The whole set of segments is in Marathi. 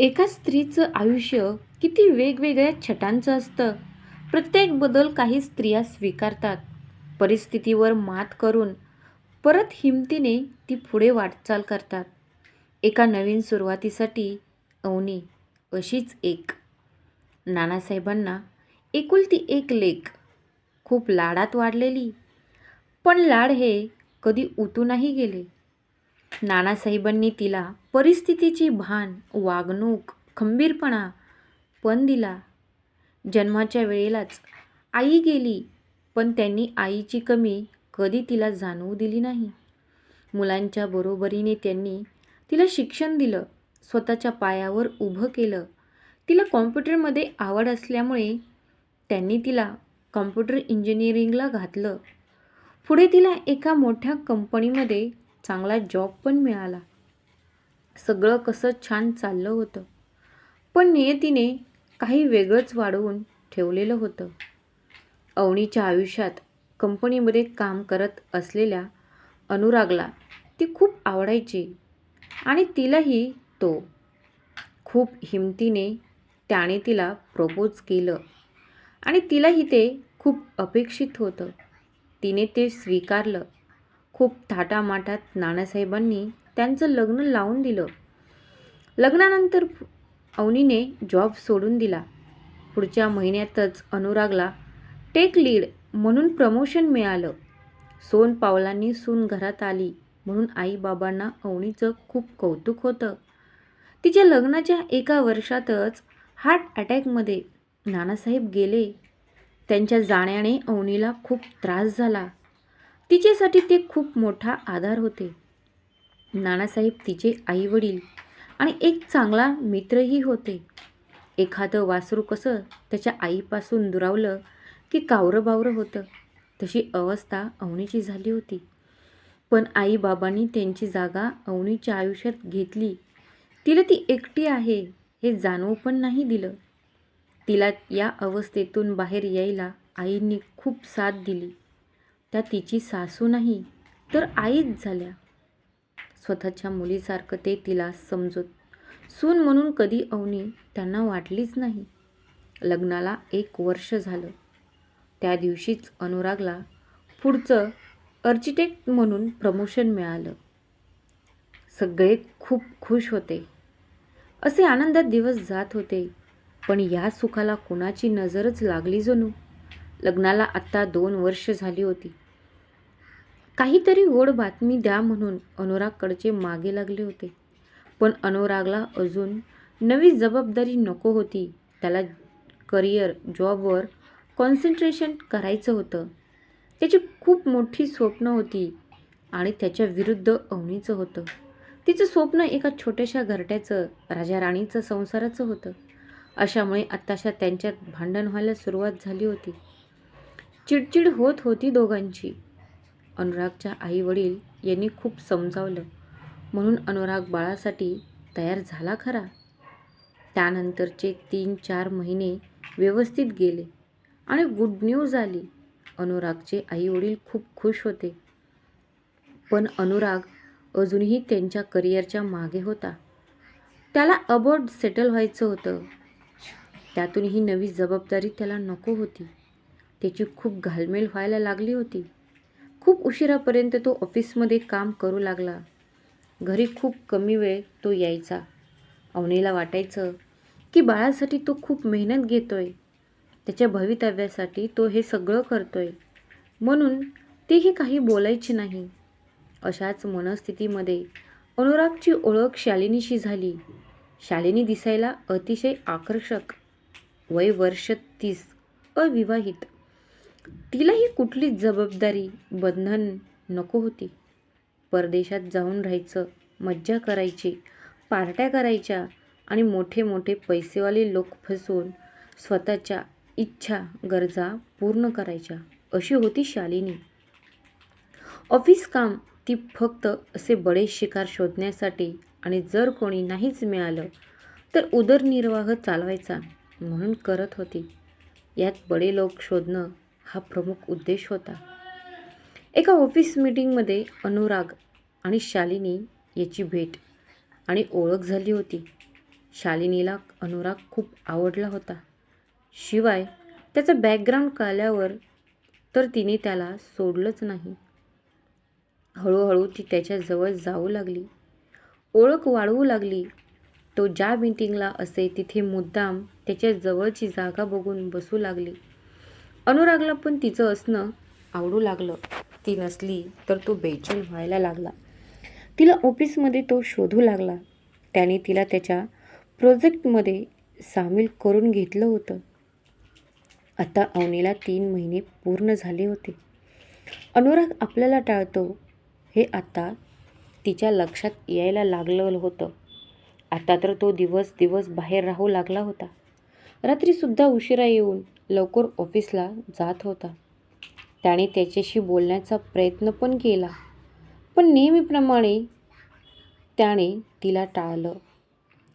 एका स्त्रीचं आयुष्य किती वेगवेगळ्या छटांचं असतं. प्रत्येक बदल काही स्त्रिया स्वीकारतात. परिस्थितीवर मात करून परत हिमतीने ती पुढे वाटचाल करतात. एका नवीन सुरुवातीसाठी अवनी अशीच एक. नानासाहेबांना एकुलती एक लेख खूप लाडात वाढलेली. पण लाड हे कधी उतूनही गेले. नानासाहेबांनी तिला परिस्थितीची भान वागणूक खंबीरपणा पण दिला. जन्माच्या वेळेलाच आई गेली पण त्यांनी आईची कमी कधी तिला जाणवू दिली नाही. मुलांच्या बरोबरीने त्यांनी तिला शिक्षण दिलं स्वतःच्या पायावर उभं केलं. तिला कॉम्प्युटरमध्ये आवड असल्यामुळे त्यांनी तिला कॉम्प्युटर इंजिनिअरिंगला घातलं. पुढे तिला एका मोठ्या कंपनीमध्ये चांगला जॉब पण मिळाला. सगळं कसं छान चाललं होतं. पण नियतीने काही वेगळंच वाढवून ठेवलेलं होतं. अवनीच्या आयुष्यात कंपनीमध्ये काम करत असलेल्या अनुरागला ती खूप आवडायची आणि तिलाही तो. खूप हिमतीने त्याने तिला प्रपोज केलं आणि तिलाही ते खूप अपेक्षित होतं. तिने ते स्वीकारलं. खूप थाटामाटात नानासाहेबांनी त्यांचं लग्न लावून दिलं. लग्नानंतर अवनीने जॉब सोडून दिला. पुढच्या महिन्यातच अनुरागला टेक लीड म्हणून प्रमोशन मिळालं. सोन पावलांनी सून घरात आली म्हणून आईबाबांना अवनीचं खूप कौतुक होतं. तिच्या लग्नाच्या एका वर्षातच हार्ट अटॅकमध्ये नानासाहेब गेले. त्यांच्या जाण्याने अवनीला खूप त्रास झाला. तिच्यासाठी ते खूप मोठा आधार होते. नानासाहेब तिचे आईवडील आणि एक चांगला मित्रही होते. एखादं वासरू कसं त्याच्या आईपासून दुरावलं की कावरं बावरं होतं तशी अवस्था अवनीची झाली होती. पण आईबाबांनी त्यांची जागा अवनीच्या आयुष्यात घेतली. तिला ती एकटी आहे हे जाणवू पण नाही दिलं. तिला या अवस्थेतून बाहेर यायला आईंनी खूप साथ दिली. त्या तिची सासू नाही तर आईच झाल्या. स्वतःच्या मुलीसारखं ते तिला समजत. सून म्हणून कधी अवनी त्यांना वाटलीच नाही. लग्नाला एक वर्ष झालं. त्या दिवशीच अनुरागला पुढचं आर्किटेक्ट म्हणून प्रमोशन मिळालं. सगळे खूप खुश होते. असे आनंदात दिवस जात होते. पण या सुखाला कुणाची नजरच लागली जणू. लग्नाला आत्ता दोन वर्ष झाली होती. काहीतरी गोड बातमी द्या म्हणून अनुरागकडचे मागे लागले होते. पण अनुरागला अजून नवी जबाबदारी नको होती. त्याला करिअर जॉबवर कॉन्सन्ट्रेशन करायचं होतं. त्याची खूप मोठी स्वप्न होती आणि त्याच्या विरुद्ध अवनीचं होतं. तिचं स्वप्न एका छोट्याशा घरट्याचं राजा राणीचं संसाराचं होतं. अशामुळे आत्ताशा त्यांच्यात भांडण व्हायला सुरुवात झाली होती. चिडचिड होत होती दोघांची. अनुरागच्या आईवडील यांनी खूप समजावलं. म्हणून अनुराग बाळासाठी तयार झाला खरा. त्यानंतरचे तीन चार महिने व्यवस्थित गेले आणि गुड न्यूज आली. अनुरागचे आईवडील खूप खुश होते. पण अनुराग अजूनही त्यांच्या करिअरच्या मागे होता. त्याला अबोर्ड सेटल व्हायचं होतं. त्यातून ही नवी जबाबदारी त्याला नको होती. त्याची खूप घालमेल व्हायला लागली होती. खूप उशिरापर्यंत तो ऑफिसमध्ये काम करू लागला. घरी खूप कमी वेळ तो यायचा. अवनीला वाटायचं की बाळासाठी तो खूप मेहनत घेतोय. त्याच्या भवितव्यासाठी तो हे सगळं करतोय. म्हणून तेही काही बोलायचे नाही. अशाच मनस्थितीमध्ये अनुरागची ओळख शालिनीशी झाली. शालिनी दिसायला अतिशय आकर्षक. वय वर्ष तीस. अविवाहित. तिलाही कुठलीच जबाबदारी बंधन नको होती. परदेशात जाऊन राहायचं मज्जा करायची पार्ट्या करायच्या आणि मोठे मोठे पैसेवाले लोक फसवून स्वतःच्या इच्छा गरजा पूर्ण करायच्या अशी होती शालिनी. ऑफिस काम ती फक्त असे बडे शिकार शोधण्यासाठी आणि जर कोणी नाहीच मिळालं तर उदरनिर्वाह चालवायचा म्हणून करत होती. यात बडे लोक शोधणं हा प्रमुख उद्देश होता. एका ऑफिस मीटिंगमध्ये अनुराग आणि शालिनी याची भेट आणि ओळख झाली होती. शालिनीला अनुराग खूप आवडला होता. शिवाय त्याचं बॅकग्राऊंड कळल्यावर तर तिने त्याला सोडलंच नाही. हळूहळू ती त्याच्याजवळ जाऊ लागली. ओळख वाढवू लागली. तो ज्या मीटिंगला असे तिथे मुद्दाम त्याच्या जवळची जागा बघून बसू लागली. अनुरागला पण तिचं असणं आवडू लागलं. ती नसली तर तो बेचैन व्हायला लागला. तिला ऑफिसमध्ये तो शोधू लागला. त्याने तिला त्याच्या प्रोजेक्टमध्ये सामील करून घेतलं होतं. आता अवनीला तीन महिने पूर्ण झाले होते. अनुराग आपल्याला टाळतो. हे आता तिच्या लक्षात यायला लागलं होतं. आता तर तो दिवस दिवस बाहेर राहू लागला होता. रात्रीसुद्धा उशिरा येऊन लवकर ऑफिसला जात होता. त्याने त्याच्याशी बोलण्याचा प्रयत्न पण केला. पण नेहमीप्रमाणे त्याने तिला टाळलं.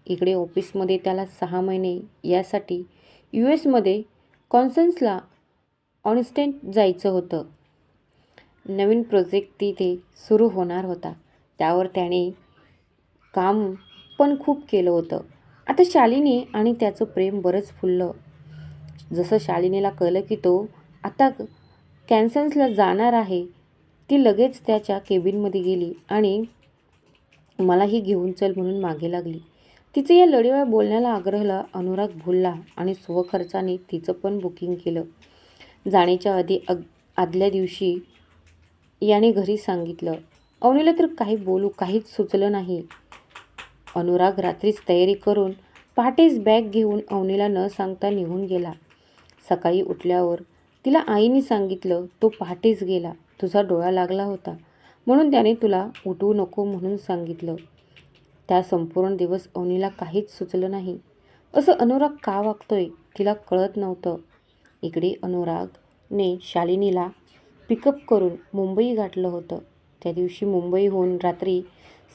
इकडे ऑफिसमध्ये त्याला सहा महिने यासाठी यू एसमध्ये कॉन्सन्सला ऑनस्टेंट जायचं होतं. नवीन प्रोजेक्ट तिथे सुरू होणार होता. त्यावर त्याने काम पण खूप केलं होतं. आता शालिनी आणि त्याचं प्रेम बरंच फुललं. जसं शालिनीला कळलं की तो आता कॅन्सन्सला जाणार आहे ती लगेच त्याच्या केबिनमध्ये गेली आणि मलाही घेऊन चल म्हणून मागे लागली. तिचं या लढीवाळ बोलण्याला आग्रहला अनुराग भुलला आणि स्वखर्चाने तिचं पण बुकिंग केलं. जाण्याच्या आधी अग आदल्या दिवशी याने घरी सांगितलं अवनीला तर काही बोलू काहीच सुचलं नाही. अनुराग रात्रीच तयारी करून पहाटेच बॅग घेऊन अवनीला न सांगता निघून गेला. सकाळी उठल्यावर तिला आईने सांगितलं तो पहाटेच गेला. तुझा डोळा लागला होता. म्हणून त्याने तुला उठवू नको म्हणून सांगितलं. त्या संपूर्ण दिवस अवनीला काहीच सुचलं नाही. असं अनुराग का वागतोय तिला कळत नव्हतं. इकडे अनुरागने शालिनीला पिकअप करून मुंबई गाठलं होतं. त्या दिवशी मुंबईहून रात्री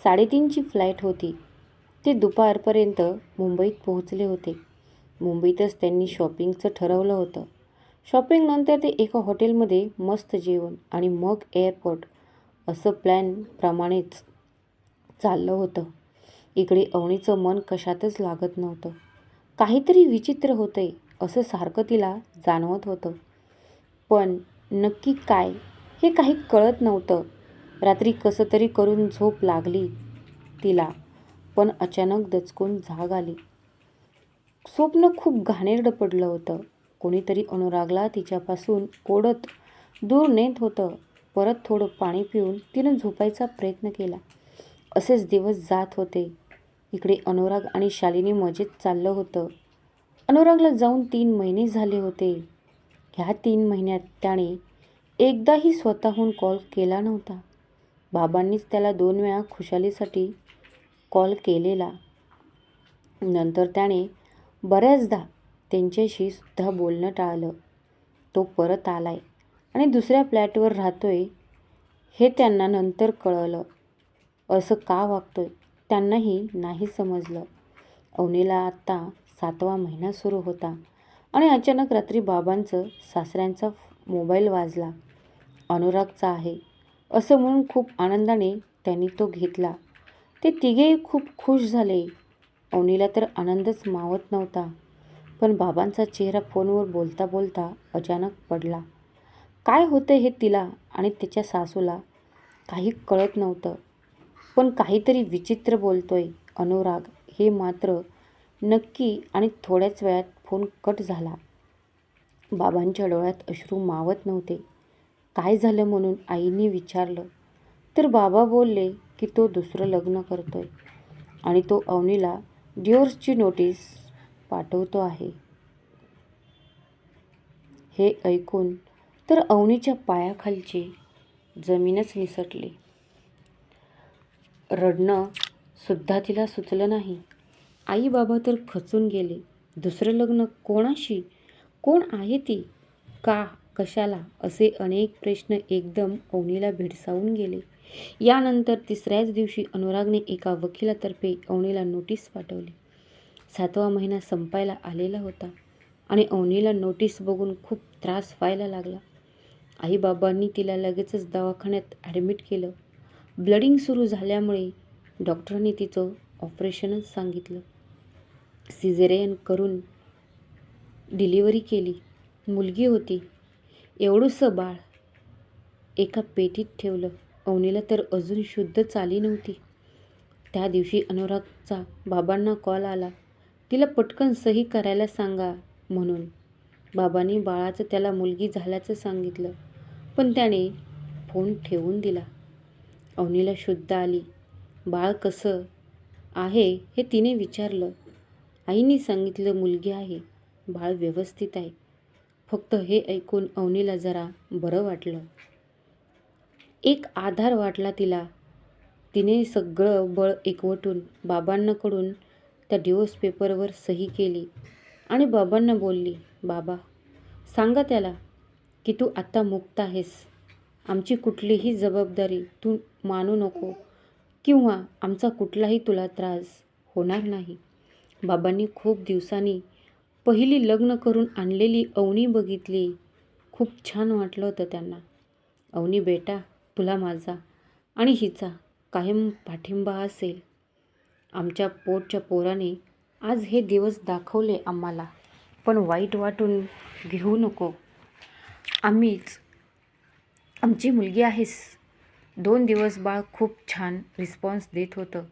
साडेतीनची फ्लाईट होती. ते दुपारपर्यंत मुंबईत पोहोचले होते. मुंबईतच त्यांनी शॉपिंगचं ठरवलं होतं. शॉपिंगनंतर ते एका हॉटेलमध्ये मस्त जेवण आणि मग एअरपोर्ट असं प्लॅनप्रमाणेच चाललं होतं. इकडे अवनीचं मन कशातच लागत नव्हतं. काहीतरी विचित्र होतंय असं सारखं तिला जाणवत होतं. पण नक्की काय हे काही कळत नव्हतं. रात्री कसं तरी करून झोप लागली तिला पण अचानक दचकून जाग आली. स्वप्न खूप घाणेरडं पडलं होतं. कोणीतरी अनुरागला तिच्यापासून ओढत दूर नेत होतं. परत थोडं पाणी पिऊन तिनं झोपायचा प्रयत्न केला. असेच दिवस जात होते. इकडे अनुराग आणि शालिनी मजेत चाललं होतं. अनुरागला जाऊन तीन महिने झाले होते. ह्या तीन महिन्यात त्याने एकदाही स्वतःहून कॉल केला नव्हता. बाबांनीच त्याला दोन वेळा खुशालीसाठी कॉल केलेला. नंतर त्याने बऱ्याचदा त्यांच्याशी सुद्धा बोलणं टाळलं. तो परत आलाय आणि दुसऱ्या फ्लॅटवर राहतोय हे त्यांना नंतर कळलं. असं का वागतोय त्यांनाही नाही समजलं. अवनीला आत्ता सातवा महिना सुरू होता आणि अचानक रात्री बाबांचं सासऱ्यांचा मोबाईल वाजला. अनुरागचा आहे असं म्हणून खूप आनंदाने त्यांनी तो घेतला. ते तिघेही खूप खुश झाले. अवनीला तर आनंदच मावत नव्हता. पण बाबांचा चेहरा फोनवर बोलता बोलता अचानक पडला. काय होतं हे तिला आणि त्याच्या सासूला? काही कळत नव्हतं. पण काहीतरी विचित्र बोलतोय अनुराग. हे मात्र नक्की आणि थोड्याच वेळात फोन कट झाला. बाबांच्या डोळ्यात अश्रू मावत नव्हते. काय झालं म्हणून आईने विचारलं. तर बाबा बोलले की तो दुसरं लग्न करतोय आणि तो अवनीला ड्युअर्सची नोटीस पाठवतो आहे. हे ऐकून तर अवनीच्या पायाखालची जमीनच निसटली. रडणं सुद्धा तिला सुचलं नाही. आई बाबा तर खचून गेले. दुसरं लग्न कोणाशी? कोण आहे ती? का? कशाला? असे अनेक प्रश्न एकदम अवनीला भेडसावून गेले. यानंतर तिसऱ्याच दिवशी अनुरागने एका वकिलातर्फे अवनीला नोटीस पाठवली. सातवा महिना संपायला आलेला होता आणि अवनीला नोटीस बघून खूप त्रास व्हायला लागला. आईबाबांनी तिला लगेचच दवाखान्यात ॲडमिट केलं. ब्लडिंग सुरू झाल्यामुळे डॉक्टरांनी तिचं ऑपरेशनच सांगितलं. सिझेरियन करून डिलिव्हरी केली. मुलगी होती. एवढंसं बाळ एका पेटीत ठेवलं. अवनीला तर अजून शुद्ध चाली नव्हती. त्या दिवशी अनुरागचा बाबांना कॉल आला. तिला पटकन सही करायला सांगा म्हणून. बाबांनी बाळाचं त्याला मुलगी झाल्याचं सांगितलं पण त्याने फोन ठेवून दिला. अवनीला शुद्ध आली. बाळ कसं आहे हे तिने विचारलं. आईने सांगितलं मुलगी आहे. बाळ व्यवस्थित आहे. फक्त हे ऐकून अवनीला जरा बरं वाटलं. एक आधार वाटला तिला. तिने सगळं बळ एकवटून बाबांनाकडून त्या डिवोर्स पेपरवर सही केली आणि बाबांना बोलली बाबा सांगा त्याला की तू आत्ता मुक्त आहेस. आमची कुठलीही जबाबदारी तू मानू नको किंवा आमचा कुठलाही तुला त्रास होणार नाही. बाबांनी खूप दिवसांनी पहिली लग्न करून आणलेली अवनी बघितली. खूप छान वाटलं होतं त्यांना. अवनी बेटा तुला माझा आणि हिचा कायम पाठिंबा असेल. आमच्या पोटच्या पोराने आज हे दिवस दाखवले आम्हाला पण वाईट वाटून घेऊ नको. आम्हीच आमची मुलगी आहेस. दोन दिवस बाळ खूप छान रिस्पॉन्स देत होतं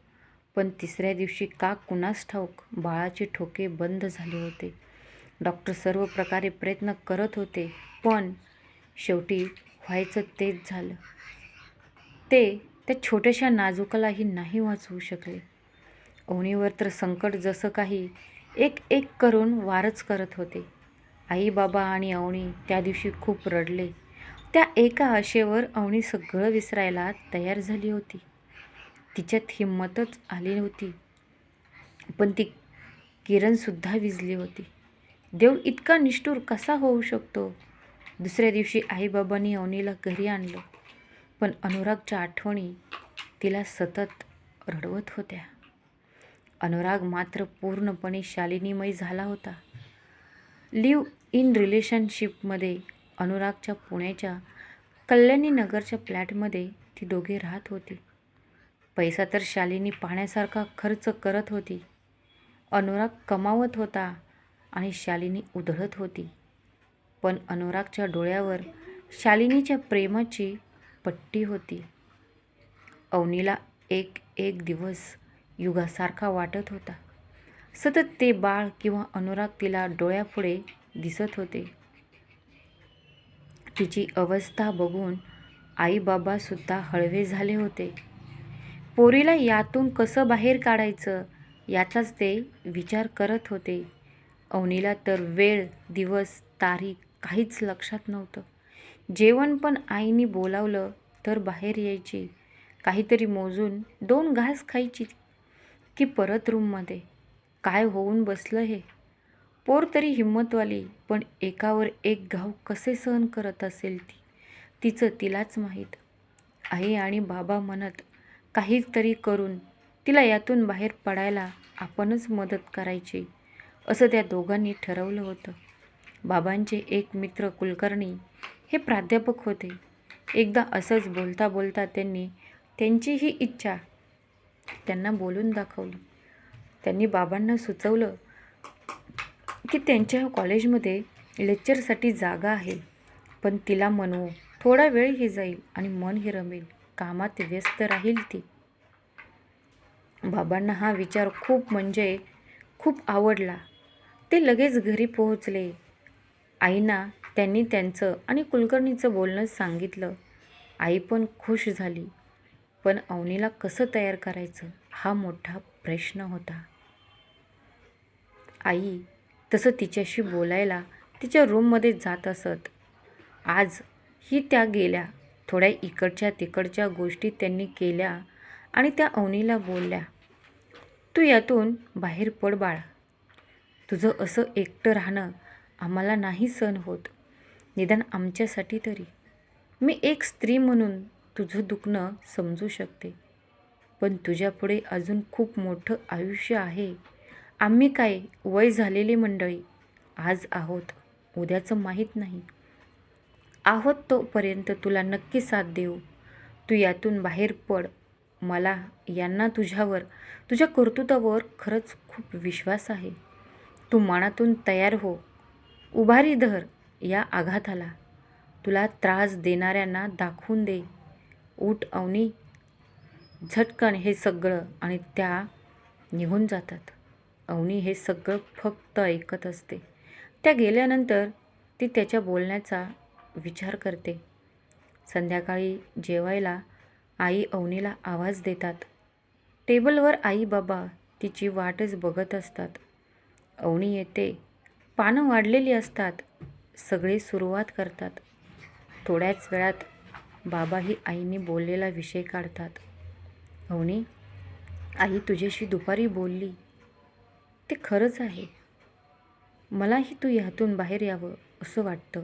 पण तिसऱ्या दिवशी का कुणास ठाऊक बाळाचे ठोके बंद झाले होते. डॉक्टर सर्व प्रकारे प्रयत्न करत होते पण शेवटी व्हायचं तेच झालं. ते त्या छोट्याशा नाजुकालाही नाही वाचवू शकले. अवनीवर तर संकट जसं काही एक एक करून वारच करत होते. आई बाबा आणि अवनी त्या दिवशी खूप रडले. त्या एका आशेवर अवनी सगळं विसरायला तयार झाली होती. तिच्यात हिंमतच आली नव्हती. पण ती किरणसुद्धा विजली होती. देव इतका निष्ठूर कसा होऊ शकतो? दुसऱ्या दिवशी आईबाबांनी अवनीला घरी आणलं. पण अनुरागच्या आठवणी तिला सतत रडवत होत्या. अनुराग मात्र पूर्णपणे शालिनीमय झाला होता. लिव्ह इन रिलेशनशिपमध्ये अनुरागच्या पुण्याच्या कल्याणी नगरच्या फ्लॅटमध्ये ती दोघे राहत होती. पैसा तर शालिनी पाहण्यासारखा खर्च करत होती. अनुराग कमावत होता आणि शालिनी उधळत होती. पण अनुरागच्या डोळ्यावर शालिनीच्या प्रेमाची पट्टी होती. अवनीला एक एक दिवस युगासारखा वाटत होता. सतत ते बाळ किंवा अनुराग तिला डोळ्यापुढे दिसत होते. तिची अवस्था बघून आईबाबासुद्धा हळवे झाले होते. पोरीला यातून कसं बाहेर काढायचं याचाच ते विचार करत होते. अवनीला तर वेळ दिवस तारीख काहीच लक्षात नव्हतं. जेवण पण आईने बोलावलं तर बाहेर यायची. काहीतरी मोजून दोन घास खायची की परत रूममध्ये. काय होऊन बसलं हे? पोर तरी हिंमतवाली पण एकावर एक घाव कसे सहन करत असेल ती? तिचं तिलाच माहीत. आई आणि बाबा म्हणत काहीतरी करून तिला यातून बाहेर पडायला आपणच मदत करायची असं त्या दोघांनी ठरवलं होतं. बाबांचे एक मित्र कुलकर्णी हे प्राध्यापक होते. एकदा असंच बोलता बोलता त्यांनी त्यांची ही इच्छा त्यांना बोलून दाखवली. त्यांनी बाबांना सुचवलं की त्यांच्या कॉलेजमध्ये लेक्चरसाठी जागा आहे पण तिला म्हणू थोडा वेळ ही जाईल आणि मनही रमेल कामात व्यस्त राहील ती. बाबांना हा विचार खूप म्हणजे खूप आवडला. ते लगेच घरी पोहोचले. आईना त्यांनी त्यांचं आणि कुलकर्णीचं बोलणं सांगितलं. आई पण खुश झाली. पण अवनीला कसं तयार करायचं हा मोठा प्रश्न होता. आई तसं तिच्याशी बोलायला तिच्या रूममध्ये जात असत. आज ही त्या गेल्या. थोड्या इकडच्या तिकडच्या गोष्टी त्यांनी केल्या आणि त्या अवनीला बोलल्या तू यातून बाहेर पड बाळा. तुझं असं एकटं राहणं आम्हाला नाही सहन होत. निदान आमच्यासाठी तरी. मी एक स्त्री म्हणून तुझं दुखणं समजू शकते. पण तुझ्यापुढे अजून खूप मोठं आयुष्य आहे. आम्ही काय वय झालेली मंडळी? आज आहोत. उद्याचं माहीत नाही. आहोत तोपर्यंत तुला नक्की साथ देऊ. तू यातून बाहेर पड. मला यांना तुझ्यावर तुझ्या कर्तृत्वावर खरंच खूप विश्वास आहे. तू मनातून तयार हो. उभारी धर. या आघाताला. तुला त्रास देणाऱ्यांना दाखवून दे. ऊट अवनी झटकन हे सगळं आणि त्या निघून जातात. अवनी हे सगळं फक्त ऐकत असते. त्या गेल्यानंतर ती त्याच्या बोलण्याचा विचार करते. संध्याकाळी जेवायला आई अवनीला आवाज देतात. टेबलवर आई बाबा तिची वाटच बघत असतात. अवनी येते. पानं वाढलेली असतात. सगळे सुरुवात करतात. थोड्याच वेळात बाबाही आईने बोललेला विषय काढतात. अवनी आई तुझ्याशी दुपारी बोलली. ते खरंच आहे. मलाही तू ह्यातून बाहेर यावं असं वाटतं.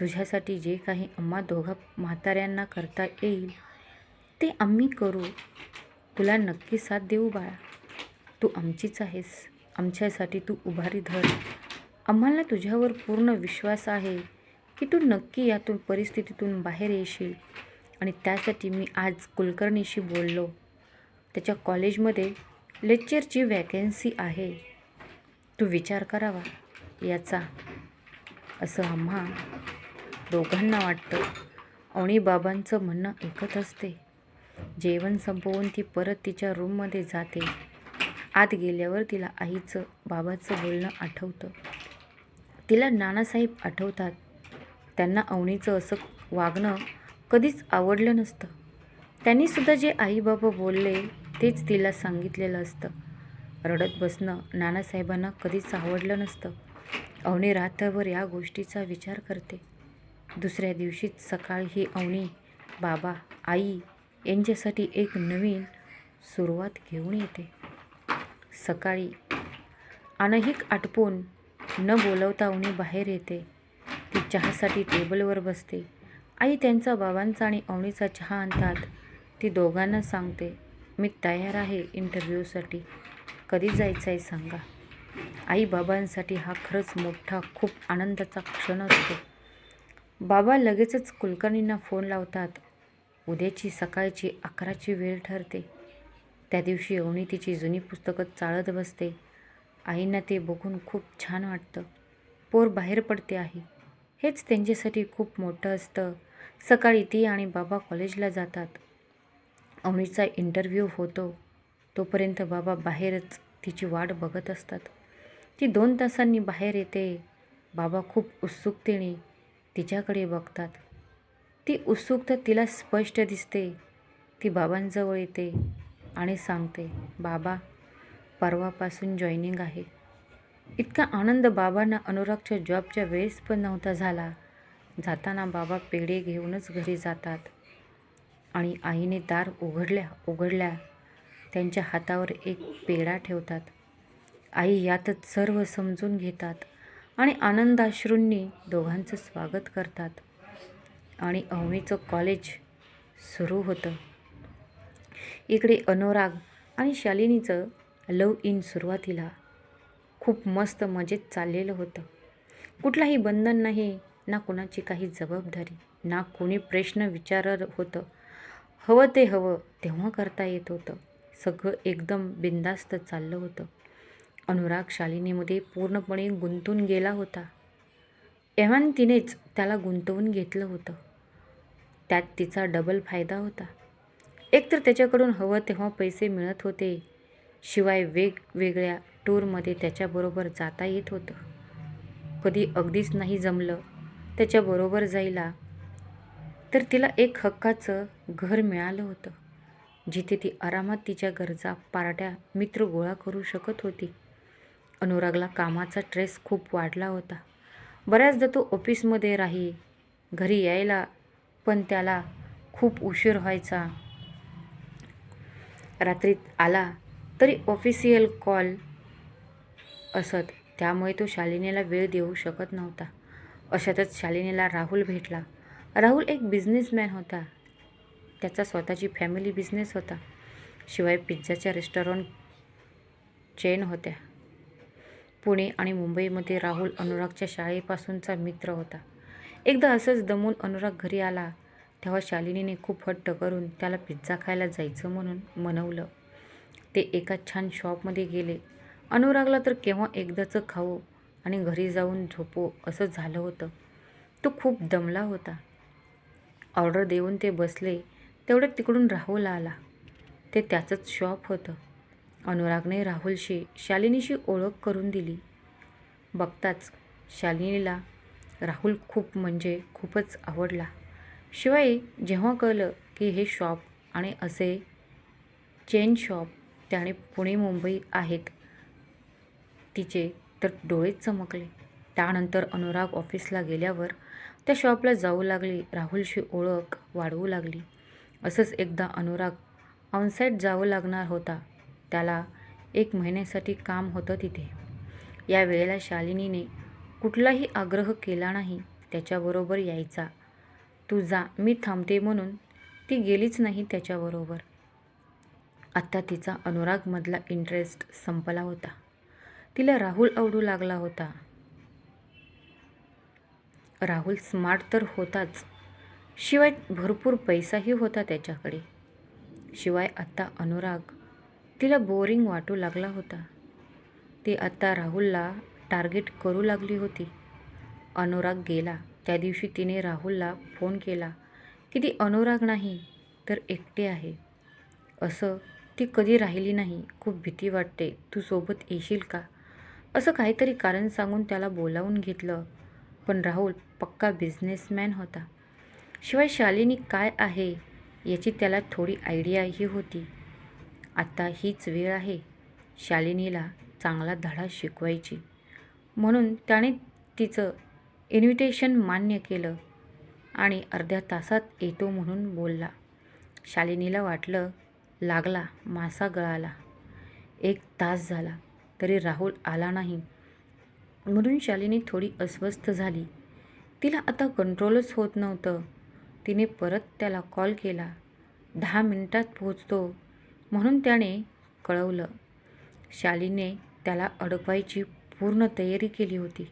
तुझ्यासाठी जे काही आम्हा दोघा म्हाताऱ्यांना करता येईल ते आम्ही करू. तुला नक्की साथ देऊ बाळा. तू आमचीच आहेस. आमच्यासाठी तू उभारी धर. आम्हाला तुझ्यावर पूर्ण विश्वास आहे की तू नक्की यातून परिस्थितीतून बाहेर येशील. आणि त्यासाठी मी आज कुलकर्णीशी बोललो. त्याच्या कॉलेजमध्ये लेक्चरची वॅकन्सी आहे. तू विचार करावा याचा. असं आम्हा दोघांना वाटतं. अवणी बाबांचं म्हणणं ऐकत असते. जेवण संपवून ती परत तिच्या रूममध्ये जाते. आत गेल्यावर तिला आईचं बाबाचं बोलणं आठवतं. तिला नानासाहेब आठवतात. त्यांना अवनीचं असं वागणं कधीच आवडलं नसतं. त्यांनीसुद्धा जे आईबाबा बोलले तेच तिला सांगितलेलं असतं. रडत बसणं नानासाहेबांना कधीच आवडलं नसतं. अवनी रात्रभर या गोष्टीचा विचार करते. दुसऱ्या दिवशीच सकाळी ही अवनी बाबा आई यांच्यासाठी एक नवीन सुरुवात घेऊन येते. सकाळी अनहिक आटपून न बोलवता अवनी बाहेर येते. ती चहासाठी टेबलवर बसते. आई त्यांचा बाबांचा आणि अवनीचा चहा आणतात. ती दोघांना सांगते मी तयार आहे इंटरव्ह्यूसाठी. कधी जायचं आहे सांगा. आई बाबांसाठी हा खरंच मोठा खूप आनंदाचा क्षण असतो. बाबा लगेचच कुलकर्णींना फोन लावतात. उद्याची सकाळची अकराची वेळ ठरते. त्या दिवशी अवनी तिची जुनी पुस्तकं चाळत बसते. आईंना ते बघून खूप छान वाटतं. पोर बाहेर पडते आहे. हेच त्यांच्यासाठी खूप मोठं असतं. सकाळी ती आणि बाबा कॉलेजला जातात. अवनीचा इंटरव्ह्यू होतो. तोपर्यंत बाबा बाहेरच तिची वाट बघत असतात. ती दोन तासांनी बाहेर येते. बाबा खूप उत्सुकतेने तिच्याकडे बघतात. ती उत्सुकता तिला स्पष्ट दिसते. ती बाबांजवळ येते आणि सांगते बाबा परवापासून जॉईनिंग आहे. इतका आनंद बाबांना अनुरागच्या जॉबच्या वेळेस पण नव्हता झाला. जाताना बाबा पेढे घेऊनच घरी जातात. आणि आईने दार उघडल्या उघडल्या. त्यांच्या हातावर एक पेढा ठेवतात. आई यातच सर्व समजून घेतात आणि आनंदाश्रूंनी दोघांचं स्वागत करतात. आणि अवनीचं कॉलेज सुरू होतं. इकडे अनुराग आणि शालिनीचं लव इन सुरुवातीला खूप मस्त मजेत चाललेलं होतं. कुठलाही बंधन नाही ना कुणाची काही जबाबदारी ना कोणी प्रश्न विचारत होतं. हवं ते हवं तेव्हा करता येत होतं. सगळं एकदम बिंदास्त चाललं होतं. अनुराग शालिनीमध्ये पूर्णपणे गुंतून गेला होता. एव्हान तिनेच त्याला गुंतवून घेतलं होतं. त्यात तिचा डबल फायदा होता. एकतर त्याच्याकडून हवं तेव्हा पैसे मिळत होते शिवाय वेगवेगळ्या टूरमध्ये त्याच्याबरोबर जाता येत होतं. कधी अगदीच नाही जमलं त्याच्याबरोबर जायला तर तिला एक हक्काचं घर मिळालं होतं जिथे ती आरामात तिच्या गरजा पार्ट्या मित्र गोळा करू शकत होती. अनुरागला कामाचा ट्रेस खूप वाढला होता. बऱ्याचदा तो ऑफिसमध्ये राही घरी यायला पण त्याला खूप उशीर व्हायचा. रात्रीत आला तरी ऑफिशियल कॉल असत. त्यामुळे तो शालिनीला वेळ देऊ शकत नव्हता. अशातच शालिनीला राहुल भेटला. राहुल एक बिझनेसमॅन होता. त्याचा स्वतःची फॅमिली बिझनेस होता. शिवाय पिझ्झाच्या रेस्टॉरंट चेन होत्या. पुणे आणि मुंबईमध्ये राहुल अनुरागच्या शाळेपासूनचा मित्र होता. एकदा असंच दमून अनुराग घरी आला तेव्हा शालिनीने खूप हट्ट करून त्याला पिझ्झा खायला जायचं म्हणून मनवलं. ते एका छान शॉपमध्ये गेले. अनुरागला तर केव्हा एकदाचं खाऊ आणि घरी जाऊन झोपो असं झालं होतं. तो खूप दमला होता. ऑर्डर देऊन ते बसले तेवढ्यात तिकडून राहुल आला. ते त्याचंच शॉप होतं. अनुरागने राहुलशी शालिनीशी ओळख करून दिली. बघताच शालिनीला राहुल खूप म्हणजे खूपच आवडला. शिवाय जेव्हा कळलं की हे शॉप आणि असे चेन शॉप त्याने पुणे मुंबई आहेत. तिचे तर डोळेच चमकले. त्यानंतर अनुराग ऑफिसला गेल्यावर त्या शॉपला जाऊ लागली. राहुलशी ओळख वाढवू लागली. असंच एकदा अनुराग ऑनसाईट जावं लागणार होता. त्याला एक महिन्यासाठी काम होतं तिथे. या वेळेला शालिनीने कुठलाही आग्रह केला नाही. त्याच्याबरोबर यायचा. तू जा मी थांबते म्हणून ती गेलीच नाही त्याच्याबरोबर. आत्ता तिचा अनुरागमधला इंटरेस्ट संपला होता. तिला राहुल आवडू लागला होता. राहुल स्मार्ट तर होताच. शिवाय भरपूर पैसाही होता त्याच्याकडे. शिवाय आत्ता अनुराग तिला बोरिंग वाटू लागला होता. ती आत्ता राहुलला टार्गेट करू लागली होती. अनुराग गेला. त्या दिवशी तिने राहुलला फोन केला की ती अनुराग नाही तर एकटे आहे. असं ती कधी राहिली नाही. खूप भीती वाटते. तू सोबत येशील का? असं काहीतरी कारण सांगून त्याला बोलावून घेतलं. पण राहुल पक्का बिझनेसमॅन होता. शिवाय शालिनी काय आहे याची त्याला थोडी आयडियाही होती. आत्ता हीच वेळ आहे. शालिनीला चांगला धडा शिकवायची. म्हणून त्याने तिचं इन्व्हिटेशन मान्य केलं आणि अर्ध्या तासात येतो म्हणून बोलला. शालिनीला वाटलं लागला मासा गळाला. एक तास झाला तरी राहुल आला नाही. म्हणून शालिनी थोडी अस्वस्थ झाली. तिला आता कंट्रोलच होत नव्हतं. तिने परत त्याला कॉल केला. दहा मिनिटात पोहोचतो म्हणून त्याने कळवलं. शालीने त्याला अडकवायची पूर्ण तयारी केली होती.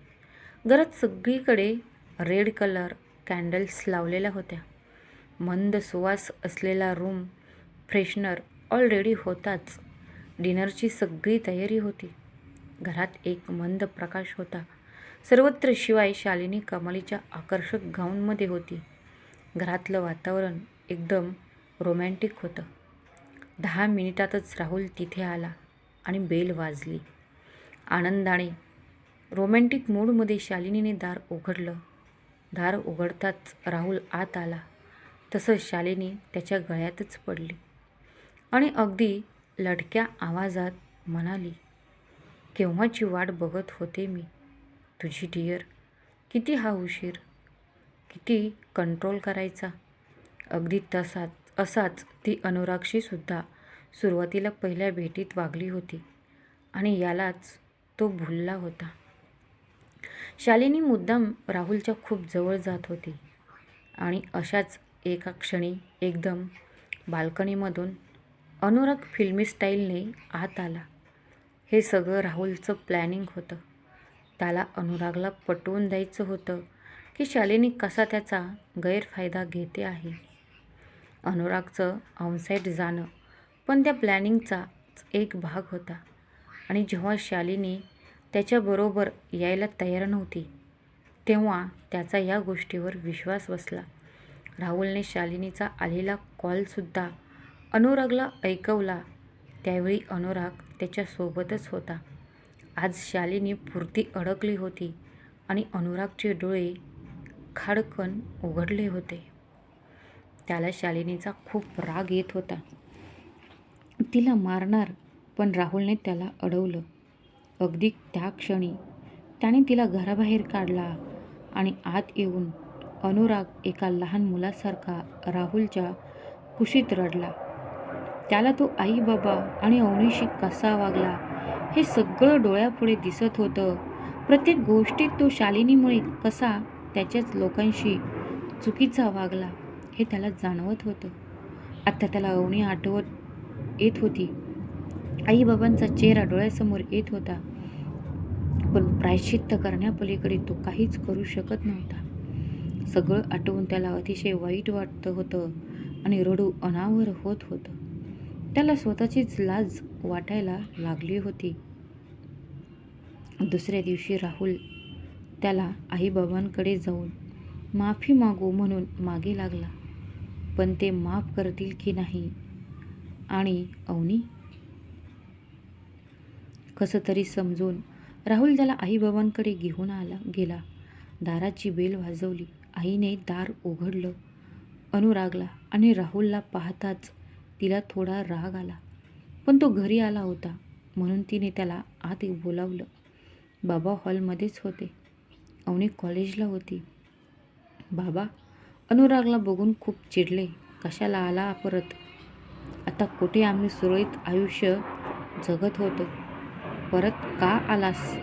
घरात सगळीकडे रेड कलर कॅन्डल्स लावलेल्या होत्या. मंद सुवास असलेला रूम फ्रेशनर ऑलरेडी होताच. डिनरची सगळी तयारी होती. घरात एक मंद प्रकाश होता. सर्वत्र शिवाय शालिनी कमालीच्या आकर्षक गाऊनमध्ये होती. घरातलं वातावरण एकदम रोमॅन्टिक होतं. दहा मिनिटातच राहुल तिथे आला आणि बेल वाजली. आनंदाने रोमॅन्टिक मूडमध्ये शालिनीने दार उघडलं. दार उघडताच राहुल आत आला. तसं शालिनी त्याच्या गळ्यातच पडली. आणि अगदी लडक्या आवाजात म्हणाली केव्हाची वाट बघत होते मी? तुझी डिअर किती हा उशीर? किती कंट्रोल करायचा? अगदी तसाच असाच ती अनुरागशीसुद्धा सुरुवातीला पहिल्या भेटीत वागली होती आणि यालाच तो भुलला होता. शालिनी मुद्दाम राहुलच्या खूप जवळ जात होती आणि अशाच एका क्षणी एकदम बाल्कनीमधून अनुराग फिल्मी स्टाईलने आत आला. हे सगळं राहुलचं प्लॅनिंग होतं. त्याला अनुरागला पटवून द्यायचं होतं की शालिनी कसा त्याचा गैरफायदा घेते आहे. अनुरागचं ऑनसाईट जाणं पण त्या प्लॅनिंगचाच एक भाग होता आणि जेव्हा शालिनी त्याच्याबरोबर यायला तयार नव्हती तेव्हा त्याचा या गोष्टीवर विश्वास बसला. राहुलने शालिनीचा आलेला कॉलसुद्धा अनुरागला ऐकवला. त्यावेळी अनुराग त्याच्यासोबतच होता. आज शालिनी पुरती अडकली होती आणि अनुरागचे डोळे खाडकन उघडले होते. त्याला शालिनीचा खूप राग येत होता. तिला मारणार पण राहुलने त्याला अडवलं. अगदी त्या क्षणी त्याने तिला घराबाहेर काढला आणि आत येऊन अनुराग एका लहान मुलासारखा राहुलच्या कुशीत रडला. त्याला तो आई बाबा आणि अवनीशी कसा वागला हे सगळं डोळ्यापुढे दिसत होतं. प्रत्येक गोष्टीत तो शालिनीमुळे कसा त्याच्याच लोकांशी चुकीचा वागला हे त्याला जाणवत होतं. आत्ता त्याला अवनी आठवत येत होती. आईबाबांचा चेहरा डोळ्यासमोर येत होता. पण प्रायश्चित्त करण्यापलीकडे तो काहीच करू शकत नव्हता. सगळं आठवून त्याला अतिशय वाईट वाटतं होतं आणि रडू अनावर होत होतं. त्याला स्वतःचीच लाज वाटायला लागली होती. दुसऱ्या दिवशी राहुल त्याला आईबाबांकडे जाऊन माफी मागू म्हणून मागे लागला. पण ते माफ करतील की नाही? आणि अवनी? कसं तरी समजून राहुल त्याला आईबाबांकडे घेऊन आला गेला. दाराची बेल वाजवली. आईने दार उघडलं अनुरागला आणि राहुलला पाहताच तिला थोडा राग आला. पण तो घरी आला होता. म्हणून तिने त्याला आत बोलावलं. बाबा हॉलमध्येच होते. अवनी कॉलेजला होती. बाबा अनुरागला बघून खूप चिडले. कशाला आला परत? आता कुठे आम्ही सुरळीत आयुष्य जगत होतो? परत का आलास?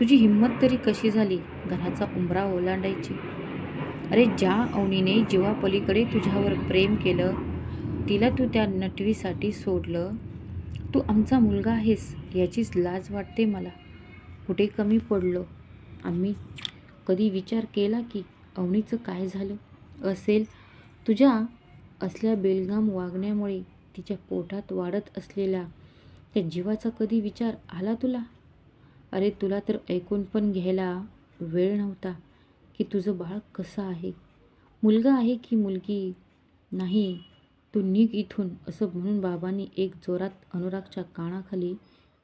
तुझी हिंमत तरी कशी झाली घराचा उंबरा ओलांडायची? अरे ज्या अवनीने जीवापलीकडे तुझ्यावर प्रेम केलं तिला तू त्या नटवीसाठी सोडलं. तू आमचा मुलगा आहेस याचीच लाज वाटते मला. कुठे कमी पडलो? आम्ही कधी विचार केला की अवनीचं काय झालं असेल? तुझ्या असल्या बेलगाम वागण्यामुळे तिच्या पोटात वाढत असलेल्या त्या जीवाचा कधी विचार आला तुला? अरे तुला तर ऐकून पण घ्यायला वेळ नव्हता की तुझं बाळ कसं आहे? मुलगा आहे की मुलगी नाही? तू निघ इथून असं म्हणून बाबांनी एक जोरात अनुरागच्या कानाखाली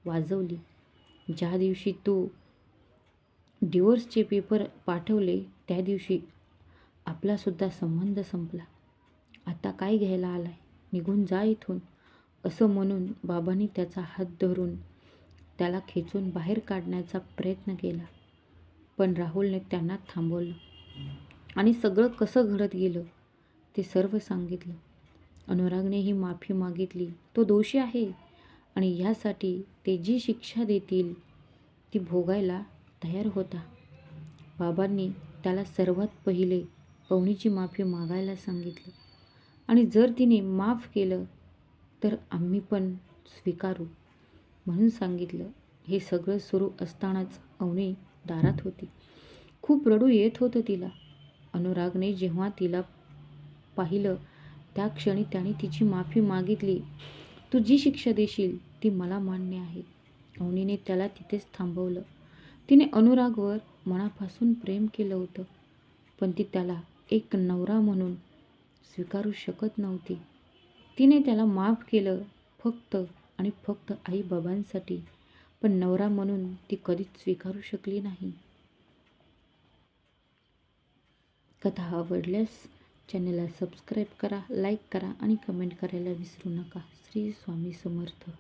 वाजवली. ज्या दिवशी तू डिवोर्सचे पेपर पाठवले त्या दिवशी आपलासुद्धा संबंध संपला. आता काय घ्यायला आलाय? निघून जा इथून असं म्हणून बाबांनी त्याचा हात धरून त्याला खेचून बाहेर काढण्याचा प्रयत्न केला. पण राहुलने त्यांना थांबवलं. आणि सगळं कसं घडत गेलं ते सर्व सांगितलं. अनुरागनेही माफी मागितली. तो दोषी आहे आणि ह्यासाठी ते जी शिक्षा देतील ती भोगायला तयार होता. बाबांनी त्याला सर्वात पहिले पवनीची माफी मागायला सांगितलं. आणि जर तिने माफ केलं तर आम्ही पण स्वीकारू म्हणून सांगितलं. हे सगळं सुरू असतानाच अवनी दारात होती. खूप रडू येत होतं तिला. अनुरागने जेव्हा तिला पाहिलं त्या क्षणी त्याने तिची माफी मागितली. तू जी शिक्षा देशील ती मला मान्य आहे. अवनीने त्याला तिथेच थांबवलं. तिने अनुरागवर मनापासून प्रेम केलं होतं पण ती त्याला एक नवरा म्हणून स्वीकारू शकत नव्हती. तिने त्याला माफ केलं फक्त आणि फक्त आईबाबांसाठी पण नवरा म्हणून ती कधीच स्वीकारू शकली नाही. कथा आवडल्यास चॅनलला सबस्क्राईब करा लाईक करा आणि कमेंट करायला विसरू नका. श्री स्वामी समर्थ.